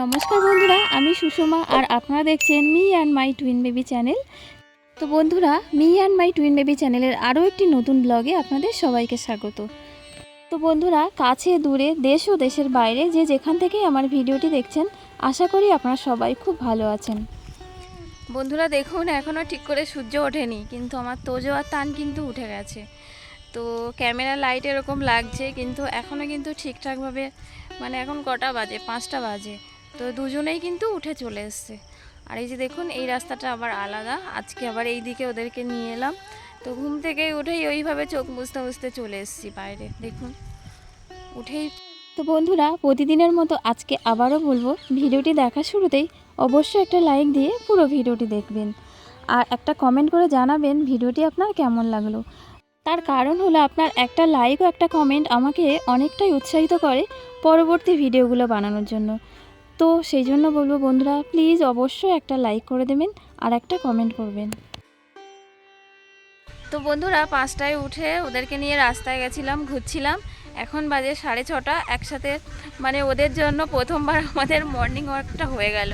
নমস্কার বন্ধুরা, আমি সুষমা আর আপনারা দেখছেন me and my twin baby channel. তো বন্ধুরা, me and my twin baby চ্যানেলের আরও একটি নতুন ব্লগে আপনাদের সবাইকে স্বাগত। তো বন্ধুরা, কাছে দূরে দেশ ও দেশের বাইরে যে যেখান থেকে আমার ভিডিওটি দেখছেন, আশা করি আপনারা সবাই খুব ভালো আছেন। বন্ধুরা, দেখুন এখনও ঠিক করে সূর্য ওঠেনি, কিন্তু আমার তোজো আর তান কিন্তু উঠে গেছে। তো ক্যামেরা লাইট এরকম লাগছে, কিন্তু এখনও কিন্তু ঠিকঠাকভাবে মানে এখন কটা বাজে? পাঁচটা বাজে। তো দুজনেই কিন্তু উঠে চলে এসছে। আর এই যে দেখুন, এই রাস্তাটা আবার আলাদা। আজকে আবার এই দিকে ওদেরকে নিয়ে এলাম। তো ঘুম থেকে উঠেই ওইভাবে চোখ মুছতে মুছতে চলে এসেছি বাইরে। দেখুন, উঠেই তো বন্ধুরা, প্রতিদিনের মতো আজকে আবারও বলব, ভিডিওটি দেখা শুরুতেই অবশ্যই একটা লাইক দিয়ে পুরো ভিডিওটি দেখবেন। আর একটা কমেন্ট করে জানাবেন, ভিডিওটি আপনার কেমন লাগল। তার কারণ হলো আপনার একটা লাইক ও একটা কমেন্ট আমাকে অনেকটাই উৎসাহিত করে পরবর্তী ভিডিওগুলো বানানোর জন্য। তো সেই জন্য বলব বন্ধুরা প্লিজ অবশ্যই একটা লাইক করে দেবেন আর একটা কমেন্ট করবেন। তো বন্ধুরা, পাঁচটায় উঠে ওদেরকে নিয়ে রাস্তায় গেছিলাম, ঘুরছিলাম। এখন বাজে সাড়ে ছটা, একসাথে মানে ওদের জন্য প্রথমবার আমাদের মর্নিং ওয়াকটা হয়ে গেল।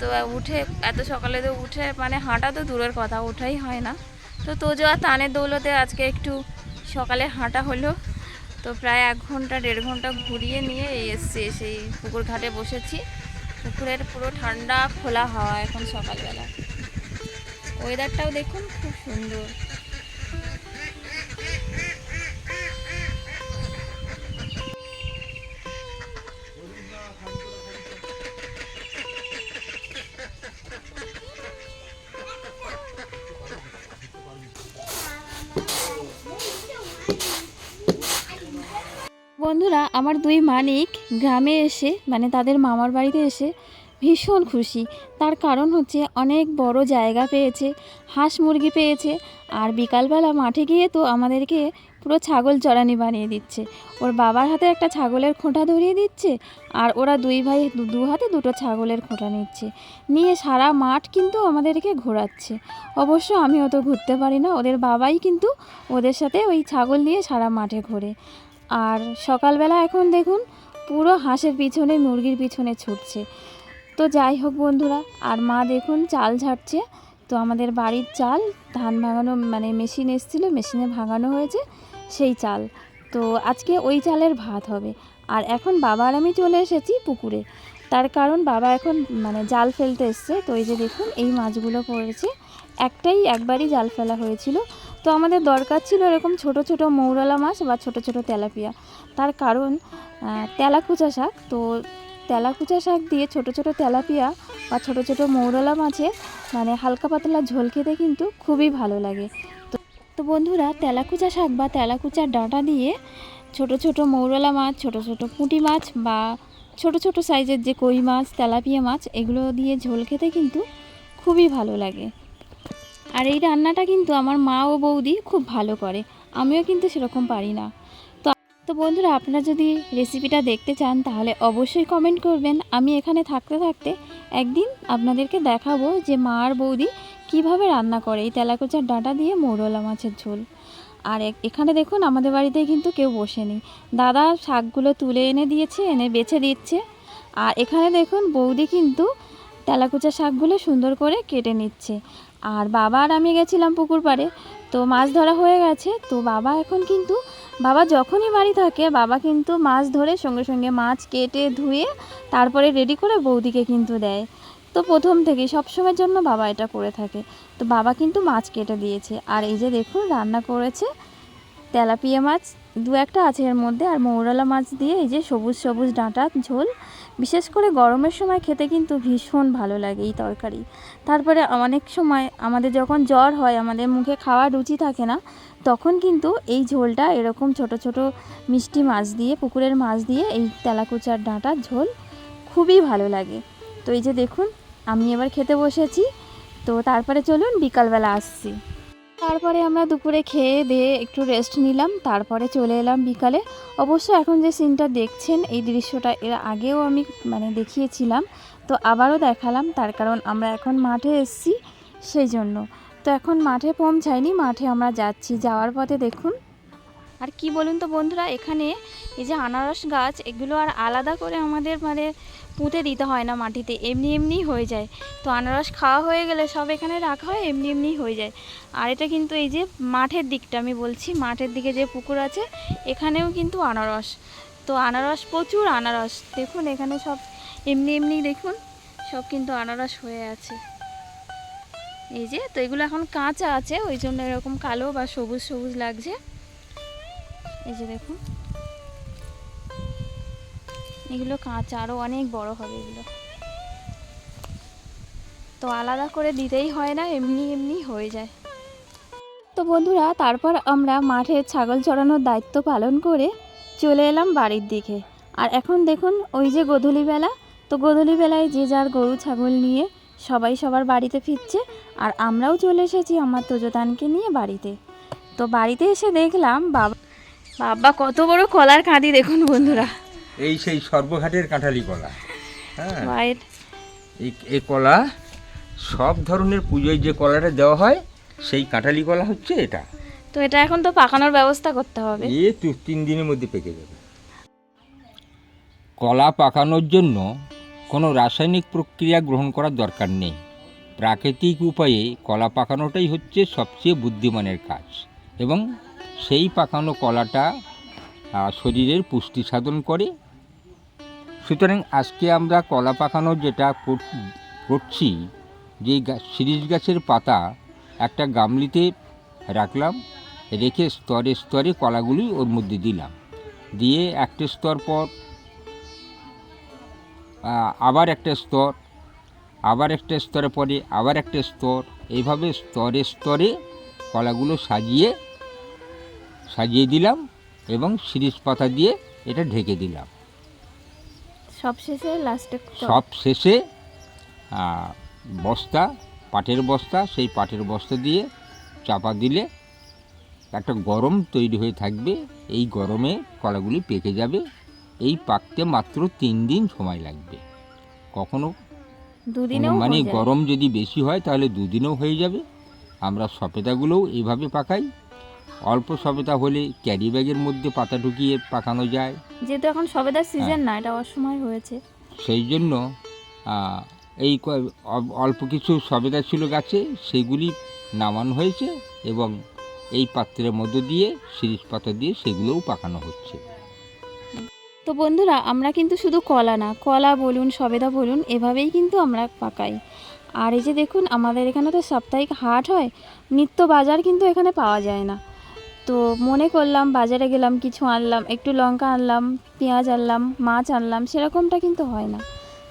তো উঠে, এত সকালে তো উঠে মানে হাঁটা তো দূরের কথা, ওঠাই হয় না। তো তোজো আর তানের দৌলতে আজকে একটু সকালে হাঁটা হলো। তো প্রায় এক ঘণ্টা, দেড় ঘণ্টা ঘুরিয়ে নিয়ে এসছি সেই পুকুর ঘাটে বসেছি। পুকুরের পুরো ঠান্ডা, খোলা হাওয়া এখন সকালবেলা। ওয়েদারটাও দেখুন, খুব সুন্দর। বন্ধুরা, আমার দুই মানিক গ্রামে এসে মানে তাদের মামার বাড়িতে এসে ভীষণ খুশি। তার কারণ হচ্ছে অনেক বড় জায়গা পেয়েছে, হাঁস মুরগি পেয়েছে, আর বিকালবেলা মাঠে গিয়ে তো আমাদেরকে পুরো ছাগল চড়ানি বানিয়ে দিচ্ছে। ওর বাবার হাতে একটা ছাগলের খোঁটা ধরিয়ে দিচ্ছে, আর ওরা দুই ভাই, দু- হাতে দুটো ছাগলের খোঁটা নিচ্ছে। নিয়ে সারা মাঠ কিন্তু আমাদেরকে ঘোরাচ্ছে। অবশ্য আমি অত ঘুরতে পারি না, ওদের বাবাই কিন্তু ওদের সাথে ওই ছাগল নিয়ে সারা মাঠে ঘোরে। আর সকালবেলা এখন দেখুন পুরো হাঁসের পিছনে, মুরগির পিছনে ছুটছে। তো যাই হোক বন্ধুরা, আর মা দেখুন চাল ঝাড়ছে। তো আমাদের বাড়ির চাল ধান ভাঙানো মানে মেশিন এসেছিল, মেশিনে ভাঙানো হয়েছে সেই চাল। তো আজকে ওই চালের ভাত হবে। আর এখন বাবা আর আমি চলে এসেছি পুকুরে। তার কারণ বাবা এখন মানে জাল ফেলতে এসছে। তো এই যে দেখুন, এই মাছগুলো পড়েছে। একটাই একবারই জাল ফেলা হয়েছিল। তো আমাদের দরকার ছিল এরকম ছোট ছোট মৌরলা মাছ বা ছোট ছোট তেলাপিয়া। তার কারণ তেলাকুচা শাক। তো তেলাকুচা শাক দিয়ে ছোট ছোট তেলাপিয়া বা ছোট ছোট মৌরলা মাছের মানে হালকা পাতলা ঝোল খেতে কিন্তু খুবই ভালো লাগে। তো তো বন্ধুরা, তেলাকুচা শাক বা তেলাকুচার ডাঁটা দিয়ে ছোট ছোট মৌরলা মাছ, ছোট ছোট পুঁটি মাছ বা ছোট ছোট সাইজের যে কই মাছ, তেলাপিয়া মাছ, এগুলো দিয়ে ঝোল খেতে কিন্তু খুবই ভালো লাগে। আর এই রান্নাটা কিন্তু আমার মা ও বৌদি খুব ভালো করে। আমিও কিন্তু সেরকম পারি না। তো তো বন্ধুরা, আপনারা যদি রেসিপিটা দেখতে চান, তাহলে অবশ্যই কমেন্ট করবেন। আমি এখানে থাকতে থাকতে একদিন আপনাদেরকে দেখাবো যে মা আর বৌদি কীভাবে রান্না করে এই তেলাকুচার ডাঁটা দিয়ে মৌরলা মাছের ঝোল। আর এখানে দেখুন, আমাদের বাড়িতে কিন্তু কেউ বসেনি। দাদা শাকগুলো তুলে এনে দিয়েছে, এনে বেছে দিচ্ছে। আর এখানে দেখুন, বৌদি কিন্তু তেলাকুচা শাকগুলো সুন্দর করে কেটে নিচ্ছে। আর বাবা আর আমি গেছিলাম পুকুর পাড়ে। তো মাছ ধরা হয়ে গেছে। তো বাবা এখন কিন্তু, বাবা যখনই বাড়ি থাকে, বাবা কিন্তু মাছ ধরে সঙ্গে সঙ্গে মাছ কেটে ধুয়ে তারপরে রেডি করে বৌদিকে কিন্তু দেয়। তো প্রথম থেকেই সবসময়ের জন্য বাবা এটা করে থাকে। তো বাবা কিন্তু মাছ কেটে দিয়েছে। আর এই যে দেখুন, রান্না করেছে তেলাপিয়া মাছ। দু একটা আছে এর মধ্যে। আর মৌরালা মাছ দিয়ে এই যে সবুজ সবুজ ডাঁটা ঝোল। বিশেষ করে গরমের সময় খেতে কিন্তু ভীষণ ভালো লাগে এই তরকারি। তারপরে অনেক সময় আমাদের যখন জ্বর হয়, আমাদের মুখে খাওয়ার রুচি থাকে না, তখন কিন্তু এই ঝোলটা এরকম ছোট ছোট মিষ্টি মাছ দিয়ে, পুকুরের মাছ দিয়ে এই তেলাকুচার ডাঁটার ঝোল খুবই ভালো লাগে। তো এই যে দেখুন, আমি এবার খেতে বসেছি। তো তারপরে চলুন বিকালবেলা আসছি। তারপরে আমরা দুপুরে খেয়ে দিয়ে একটু রেস্ট নিলাম, তারপরে চলে এলাম বিকালে। অবশ্য এখন যে সিনটা দেখছেন, এই দৃশ্যটা এর আগেও আমি মানে দেখিয়েছিলাম। তো আবারও দেখালাম, তার কারণ আমরা এখন মাঠে এসছি, সেই জন্য। তো এখন মাঠে পৌঁছাইনি, মাঠে আমরা যাচ্ছি। যাওয়ার পথে দেখুন আর কি বলুন তো বন্ধুরা, এখানে এই যে আনারস গাছ, এগুলো আর আলাদা করে আমাদের মানে পুঁতে দিতে হয় না মাটিতে, এমনি এমনি হয়ে যায়। তো আনারস খাওয়া হয়ে গেলে সব এখানে রাখা হয়, এমনি এমনি হয়ে যায়। আর এটা কিন্তু এই যে মাঠের দিকটা আমি বলছি, মাঠের দিকে যে পুকুর আছে, এখানেও কিন্তু আনারস। তো আনারস, প্রচুর আনারস, দেখুন এখানে সব এমনি এমনি দেখুন, সব কিন্তু আনারস হয়ে আছে। এই যে, তো এগুলো এখন কাঁচা আছে, ওই জন্য এরকম কালো বা সবুজ সবুজ লাগছে। এই যে দেখুন। এগুলো কাঁচা আরও অনেক বড় হবে এগুলো। তো আলাদা করে দিতেই হয় না, এমনি এমনি হয়ে যায়। তো বন্ধুরা, তারপর আমরা মাঠে ছাগল চড়ানোর দায়িত্ব পালন করে চলে এলাম বাড়ির দিকে। আর এখন দেখুন, ওই যে গধূলিবেলা তো গধূলিবেলায় যে যার গরু, ছাগল নিয়ে সবাই সবার বাড়িতে ফিরছে। আর আমরাও চলে এসেছি আমার তোজতানকে নিয়ে বাড়িতে। তো বাড়িতে এসে দেখলাম বাবা বাবা কত বড় কলার কাঁদি দেখুন বন্ধুরা। এই সেই সর্বঘাটের কাঁঠালি কলা। হ্যাঁ। এই এই কলা সব ধরনের পুজোয় যে কলাটা দেওয়া হয় সেই কাঁঠালি কলা হচ্ছে এটা। তো এটা এখন তো পাকানোর ব্যবস্থা করতে হবে। এ দু তিন দিনের মধ্যে পেকে যাবে। কলা পাকানোর জন্য কোনো রাসায়নিক প্রক্রিয়া গ্রহণ করার দরকার নেই। প্রাকৃতিক উপায়ে কলা পাকানোটাই হচ্ছে সবচেয়ে বুদ্ধিমানের কাজ এবং সেই পাকানো কলাটা শরীরের পুষ্টি সাধন করে। সুতরাং আজকে আমরা কলা পাকানো যেটা কর- করছি, যে শিরীষ গাছের পাতা একটা গামলিতে রাখলাম, রেখে স্তরে স্তরে কলাগুলি ওর মধ্যে দিলাম। দিয়ে একটা স্তর পর আবার একটা স্তর, আবার একটা স্তরে পরে আবার একটা স্তর, এইভাবে স্তরে স্তরে কলাগুলো সাজিয়ে সাজিয়ে দিলাম এবং শিরিষ পাতা দিয়ে এটা ঢেকে দিলাম। সব শেষে লাস্টে সব শেষে বস্তা পাটের বস্তা সেই পাটের বস্তা দিয়ে চাপা দিলে একটা গরম তৈরি হয়ে থাকবে। এই গরমে কলাগুলি পেকে যাবে। এই পাকতে মাত্র তিন দিন সময় লাগবে। কখনো দুদিনেও মানে গরম যদি বেশি হয় তাহলে দুদিনেও হয়ে যাবে। আমরা সপেতাগুলোও এইভাবে পাকাই। অল্প সবেদা হলে ক্যারি ব্যাগের মধ্যে পাতা ঢুকিয়ে পাকানো যায়। যেহেতু এখন সবেদার সিজন না এটা অসময় হয়েছে। সেই জন্য এই অল্প কিছু সবেদা ছিল গাছে সেগুলি নামানো হয়েছে এবং এই পাত্রের মধ্য দিয়ে শিরিষ পাতা দিয়ে সেগুলোও পাকানো হচ্ছে। তো বন্ধুরা আমরা কিন্তু শুধু কলা না কলা বলুন সবেদা বলুন এভাবেই কিন্তু আমরা পাকাই। আর এই যে দেখুন আমাদের এখানে তো সাপ্তাহিক হাট হয় নিত্য বাজার কিন্তু এখানে পাওয়া যায় না। তো মনে করলাম বাজারে গেলাম, কিছু আনলাম, একটু লঙ্কা আনলাম, পেঁয়াজ আনলাম, মাছ আনলাম, সেরকমটা কিন্তু হয় না।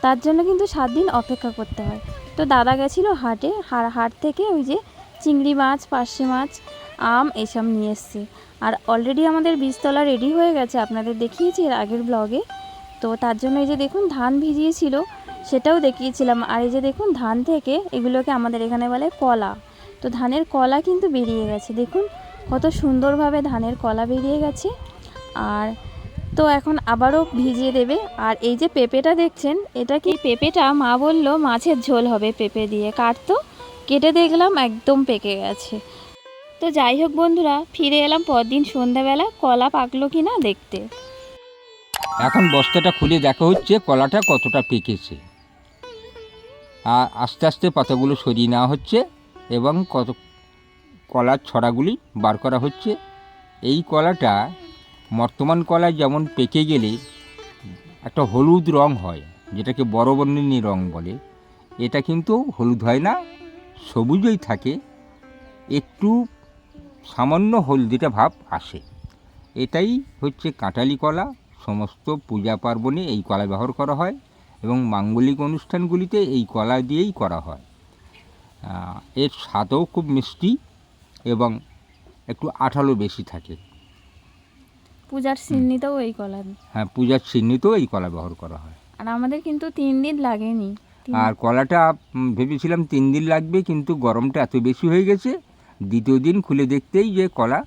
তার জন্য কিন্তু সাত দিন অপেক্ষা করতে হয়। তো দাদা গেছিল হাটে, হার, হাট থেকে ওই যে চিংড়ি মাছ, পার্শে মাছ, আম এসব নিয়ে এসছে। আর অলরেডি আমাদের বীজতলা রেডি হয়ে গেছে, আপনাদের দেখিয়েছি এর আগের ব্লগে তো তার জন্য এই যে দেখুন, ধান ভিজিয়েছিল, সেটাও দেখিয়েছিলাম। আর এই যে দেখুন, ধান থেকে এগুলোকে আমাদের এখানে বলে কলা। তো ধানের কলা কিন্তু বেরিয়ে গেছে। দেখুন কত সুন্দরভাবে ধানের কলা বেরিয়ে গেছে। আর তো এখন আবারও ভিজিয়ে দেবে। আর এই যে পেঁপেটা দেখছেন, এটা কি পেঁপেটা? মা বলল, মাছের ঝোল হবে পেঁপে দিয়ে। কাটতো কেটে দেখলাম, একদম পেকে গেছে। তো যাই হোক বন্ধুরা, ফিরে এলাম পরদিন সন্ধ্যাবেলা। কলা পাকলো কি না দেখতে। এখন বস্তাটা খুলে দেখা হচ্ছে, কলাটা কতটা পেকেছে। আর আস্তে আস্তে পাতাগুলো সরিয়ে নেওয়া হচ্ছে এবং কত কলার ছড়াগুলি বার করা হচ্ছে। এই কলাটা বর্তমান কলা যেমন পেকে গেলে একটা হলুদ রং হয়, যেটাকে বড় বর্ণিনী রং বলে। এটা কিন্তু হলুদ হয় না, সবুজই থাকে, একটু সামান্য হলদিটা ভাব আসে। এটাই হচ্ছে কাঁঠালি কলা। সমস্ত পূজা পার্বণে এই কলা ব্যবহার করা হয় এবং মাঙ্গলিক অনুষ্ঠানগুলিতে এই কলা দিয়েই করা হয়। এর স্বাদও খুব মিষ্টি। এবং একটু আঠালো বেশি থাকে। পূজার সিন্নিতেও এই কলা হ্যাঁ পূজার চিহ্নিতেও এই কলা ব্যবহার করা হয়। আর আমাদের কিন্তু তিন দিন লাগেনি। আর কলাটা ভেবেছিলাম তিন দিন লাগবে কিন্তু গরমটা এত বেশি হয়ে গেছে দ্বিতীয় দিন খুলে দেখতেই যে কলা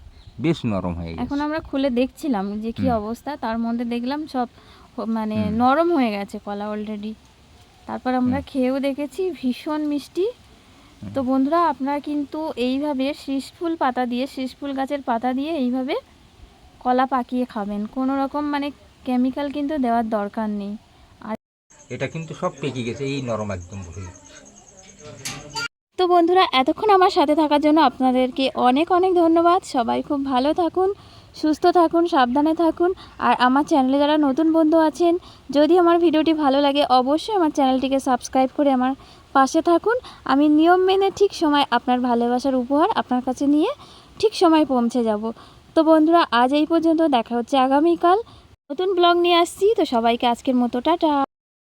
বেশ নরম হয়ে গেছে। এখন আমরা খুলে দেখছিলাম যে কি অবস্থা তার মধ্যে দেখলাম সব মানে নরম হয়ে গেছে কলা অলরেডি তারপর আমরা খেয়েও দেখেছি ভীষণ মিষ্টি তো বন্ধুরা আপনারা কিন্তু এইভাবে শীষফুল পাতা দিয়ে শীষফুল গাছের পাতা দিয়ে এইভাবে কলা পাকিয়ে খাবেন। কোনো রকম মানে কেমিক্যাল কিন্তু দেওয়ার দরকার নেই। আর এটা কিন্তু সব পেকে গেছে এই নরম একদম হয়ে তো বন্ধুরা এতক্ষণ আমার সাথে থাকার জন্য আপনাদেরকে অনেক অনেক ধন্যবাদ। সবাই খুব ভালো থাকুন সুস্থ থাকুন সাবধানে থাকুন। আর আমার চ্যানেলে যারা নতুন বন্ধু আছেন যদি আমার ভিডিওটি ভালো লাগে অবশ্যই আমার চ্যানেলটিকে সাবস্ক্রাইব করে আমার পাশে থাকুন। আমি নিয়ম মেনে ঠিক সময় আপনার ভালোবাসার উপহার আপনার কাছে নিয়ে ঠিক সময় পৌঁছে যাব। তো বন্ধুরা, আজ এই পর্যন্ত দেখা হচ্ছে আগামীকাল। নতুন ব্লগ নিয়ে আসছি, তো সবাইকে আজকের মতো, টাটা।